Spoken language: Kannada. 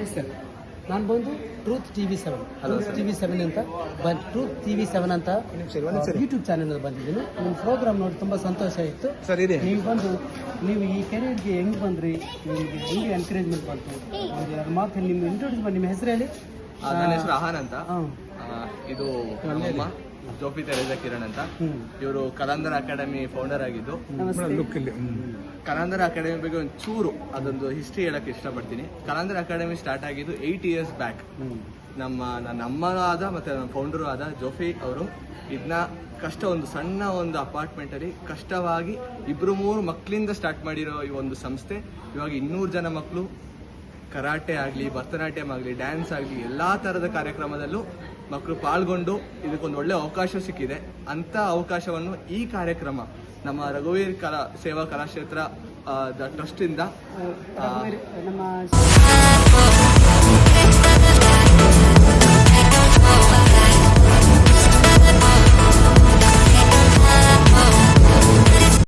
ಹಾಯ್ ಸರ್ ನಾನು ಬಂದು truth T V seven truth T V seven ಅಂತ ಬಂದು ಟ್ರೂತ್ ಟಿ ವಿ ಸೆವೆನ್ ಅಂತ ಯೂಟ್ಯೂಬ್ ಚಾನೆಲ್ ಬಂದಿದ್ದೀನಿ. ನಿಮ್ಮ ಪ್ರೋಗ್ರಾಮ್ ನೋಡಿ ತುಂಬ ಸಂತೋಷ ಆಯಿತು ಸರಿ ನೀವು ಬಂದು ನೀವು ಈ ಕೆರಿಯರ್ಗೆ ಹೆಂಗೆ ಬಂದ್ರಿ? ನಿಮಗೆ ಹೆಂಗೆ ಎನ್ಕರೇಜ್ಮೆಂಟ್ ಬಂತು? ಎರಡು ಮಾತು ನಿಮ್ಮ ಇಂಟ್ರೊಡ್ಯೂಸ್ ನಿಮ್ಮ ಹೆಸರು ಹೇಳಿ. ನನ್ನ ಹೆಸರು ಅಂತ. ಇದು ಜೋಪಿ ತೆರೆದ ಕಿರಣ್ ಅಂತ. ಇವರು ಕಲಾಂದರ ಅಕಾಡೆಮಿ ಫೌಂಡರ್ ಆಗಿದ್ದು. ನಮಸ್ತೆ. ಲುಕ್ ಇಲ್ಲಿ ಕಲಾಂದರ ಅಕಾಡೆಮಿ ಬಗ್ಗೆ ಒಂದು ಚೂರು ಅದೊಂದು ಹಿಸ್ಟ್ರಿ ಹೇಳಕ್ಕೆ ಇಷ್ಟಪಡ್ತೀನಿ. ಕಲಾಂದರ ಅಕಾಡೆಮಿ ಸ್ಟಾರ್ಟ್ ಆಗಿದ್ದು ಏಯ್ಟ್ ಇಯರ್ಸ್ ಬ್ಯಾಕ್ ನಮ್ಮ ನಮ್ಮ ನನ್ನ ಅಮ್ಮನೂ ಆದ ಮತ್ತೆ ನಮ್ಮ ಫೌಂಡರು ಆದ ಜೋಫಿ ಅವರು. ಇದನ್ನ ಕಷ್ಟ ಒಂದು ಸಣ್ಣ ಒಂದು ಅಪಾರ್ಟ್ಮೆಂಟ್ ಅಲ್ಲಿ ಕಷ್ಟವಾಗಿ ಇಬ್ರು ಮೂರು ಮಕ್ಕಳಿಂದ ಸ್ಟಾರ್ಟ್ ಮಾಡಿರೋ ಈ ಒಂದು ಸಂಸ್ಥೆ. ಇವಾಗ ಇನ್ನೂರು ಜನ ಮಕ್ಕಳು ಕರಾಟೆ ಆಗಲಿ ಭರತನಾಟ್ಯಂ ಆಗಲಿ ಡ್ಯಾನ್ಸ್ ಆಗಲಿ ಎಲ್ಲ ಥರದ ಕಾರ್ಯಕ್ರಮದಲ್ಲೂ ಮಕ್ಕಳು ಪಾಲ್ಗೊಂಡು ಇದಕ್ಕೊಂದು ಒಳ್ಳೆ ಅವಕಾಶ ಸಿಕ್ಕಿದೆ. ಅಂಥ ಅವಕಾಶವನ್ನು ಈ ಕಾರ್ಯಕ್ರಮ ನಮ್ಮ ರಘುವೀರ್ ಕಲಾ ಸೇವಾ ಕಲಾಕ್ಷೇತ್ರ ಟ್ರಸ್ಟಿಂದ